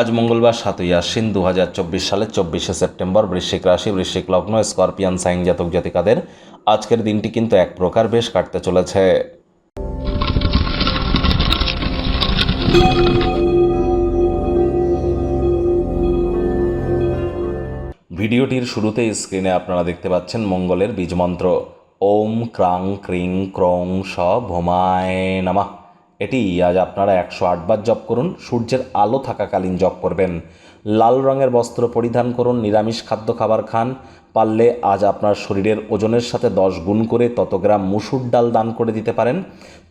আজ মঙ্গলবার সাতই আশ্বিন দু হাজার চব্বিশ সালের চব্বিশে সেপ্টেম্বর বৃশ্চিক রাশি, বৃশ্চিক লগ্ন, স্করপিয়ান, সাইন জাতক জাতিকাদের আজকের দিনটি কিন্তু এক প্রকার বেশ কাটতে চলেছে। ভিডিওটির শুরুতেই স্ক্রিনে আপনারা দেখতে পাচ্ছেন মঙ্গলের বীজমন্ত্র। ওম ক্রাং ক্রিং ক্রং স ভোমায় নামা। এটি আজ আপনারা একশো আটবার জপ করুন সূর্যের আলো থাকাকালীন জপ করবেন। লাল রঙের বস্ত্র পরিধান করুন, নিরামিষ খাদ্য খাবার খান। পারলে আজ আপনার শরীরের ওজনের সাথে দশ গুণ করে তত গ্রাম মুসুর ডাল দান করে দিতে পারেন।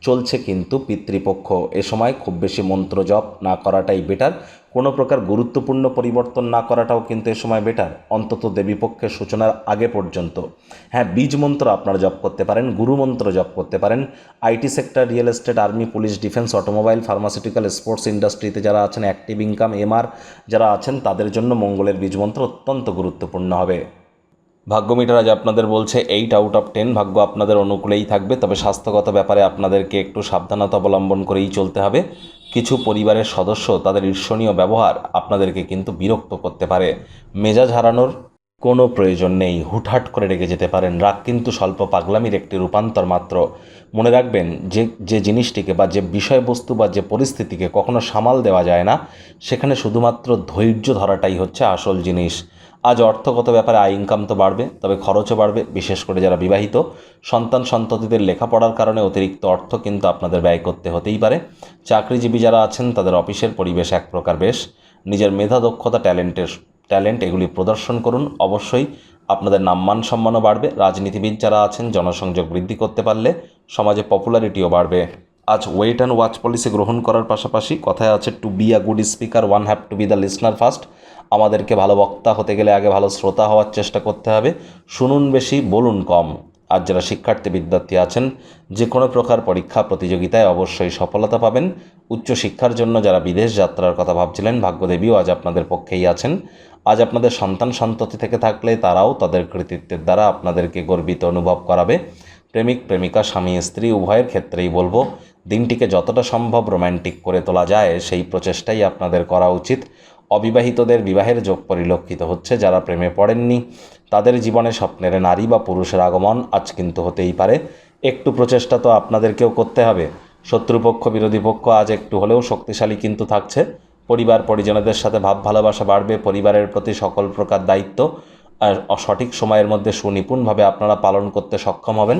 চলছে কিন্তু পিতৃপক্ষ। এ সময় খুব বেশি মন্ত্র জপ না করাটাই বেটার। কোনো প্রকার গুরুত্বপূর্ণ পরিবর্তন না করাটাও কিন্তু এ সময় বেটার। অন্তত দেবীপক্ষের সূচনার আগে পর্যন্ত। হ্যাঁ বীজ মন্ত্র আপনারা জপ করতে পারেন, গুরু মন্ত্র জপ করতে পারেন। IT sector, real estate, army, police, defence, automobile, pharmaceutical, sports ইন্ডাস্ট্রিতে যারা আছেন, অ্যাক্টিভ ইনকাম, এমআর, যারা আছেন তাদের জন্য মঙ্গলের বীজমন্ত্র অত্যন্ত গুরুত্বপূর্ণ হবে। ভাগ্য মিটার আজ আপনাদের বলছে এইট আউট অফ টেন ভাগ্য আপনাদের অনুকূলেই থাকবে, তবে স্বাস্থ্যগত ব্যাপারে আপনাদেরকে একটু সাবধানতা অবলম্বন করেই চলতে হবে। কিছু পরিবারের সদস্য তাদের ঈর্ষণীয় ব্যবহার আপনাদেরকে কিন্তু বিরক্ত করতে পারে। মেজাজ হারানোর কোনো প্রয়োজন নেই। হুটহাট করে রেগে যেতে পারেন। রাগ কিন্তু স্বল্প পাগলামির একটি রূপান্তর মাত্র। মনে রাখবেন, যে যে জিনিসটিকে বা যে বিষয়বস্তু বা যে পরিস্থিতিকে কখনো সামাল দেওয়া যায় না, সেখানে শুধুমাত্র ধৈর্য ধরাটাই হচ্ছে আসল জিনিস। আজ অর্থগত ব্যাপারে আয় ইনকাম তো বাড়বে, তবে খরচও বাড়বে, বিশেষ করে যারা বিবাহিত। সন্তান সন্ততিদের লেখাপড়ার কারণে অতিরিক্ত অর্থ কিন্তু আপনাদের ব্যয় করতে হতেই পারে। চাকরিজীবী যারা আছেন, তাদের অফিসের পরিবেশ এক প্রকার বেশ। নিজের মেধা দক্ষতা, ট্যালেন্টের ট্যালেন্ট এগুলি প্রদর্শন করুন। অবশ্যই আপনাদের নাম্মান সম্মানও বাড়বে। রাজনীতিবিদ যারা আছেন, জনসংযোগ বৃদ্ধি করতে পারলে সমাজে পপুলারিটিও বাড়বে। আজ ওয়েট অ্যান্ড ওয়াচ পলিসি গ্রহণ করার পাশাপাশি কথায় আছে to be a good speaker one have to be the listener first আমাদেরকে ভালো বক্তা হতে গেলে আগে ভালো শ্রোতা হওয়ার চেষ্টা করতে হবে। শুনুন বেশি, বলুন কম। আর যারা শিক্ষার্থী বিদ্যার্থী আছেন, যে কোনো প্রকার পরীক্ষা, প্রতিযোগিতায় অবশ্যই সফলতা পাবেন। উচ্চশিক্ষার জন্য যারা বিদেশ যাত্রার কথা ভাবছিলেন, ভাগ্যদেবীও আজ আপনাদের পক্ষেই আছেন। আজ আপনাদের সন্তান সন্ততি থেকে থাকলে তারাও তাদের কৃতিত্বের দ্বারা আপনাদেরকে গর্বিত অনুভব করাবে। প্রেমিক, প্রেমিকা, স্বামী, স্ত্রী, উভয়ের ক্ষেত্রেই বলব, দিনটিকে যতটা সম্ভব রোম্যান্টিক করে তোলা যায়, সেই প্রচেষ্টাই আপনাদের করা উচিত। অবিবাহিতদের বিবাহের যোগ পরিলক্ষিত হচ্ছে যারা প্রেমে পড়েননি। তাদের জীবনে স্বপ্নের নারী বা পুরুষের আগমন আজ কিন্তু হতেই পারে। একটু প্রচেষ্টা তো আপনাদেরকেও করতে হবে। শত্রুপক্ষ, বিরোধী পক্ষ আজ একটু হলেও শক্তিশালী কিন্তু থাকছে। পরিবার, পরিজনদের সাথে ভাব ভালোবাসা বাড়বে। পরিবারের প্রতি সকল প্রকার দায়িত্ব আর সঠিক সময়ের মধ্যে সুনিপুণভাবে আপনারা পালন করতে সক্ষম হবেন।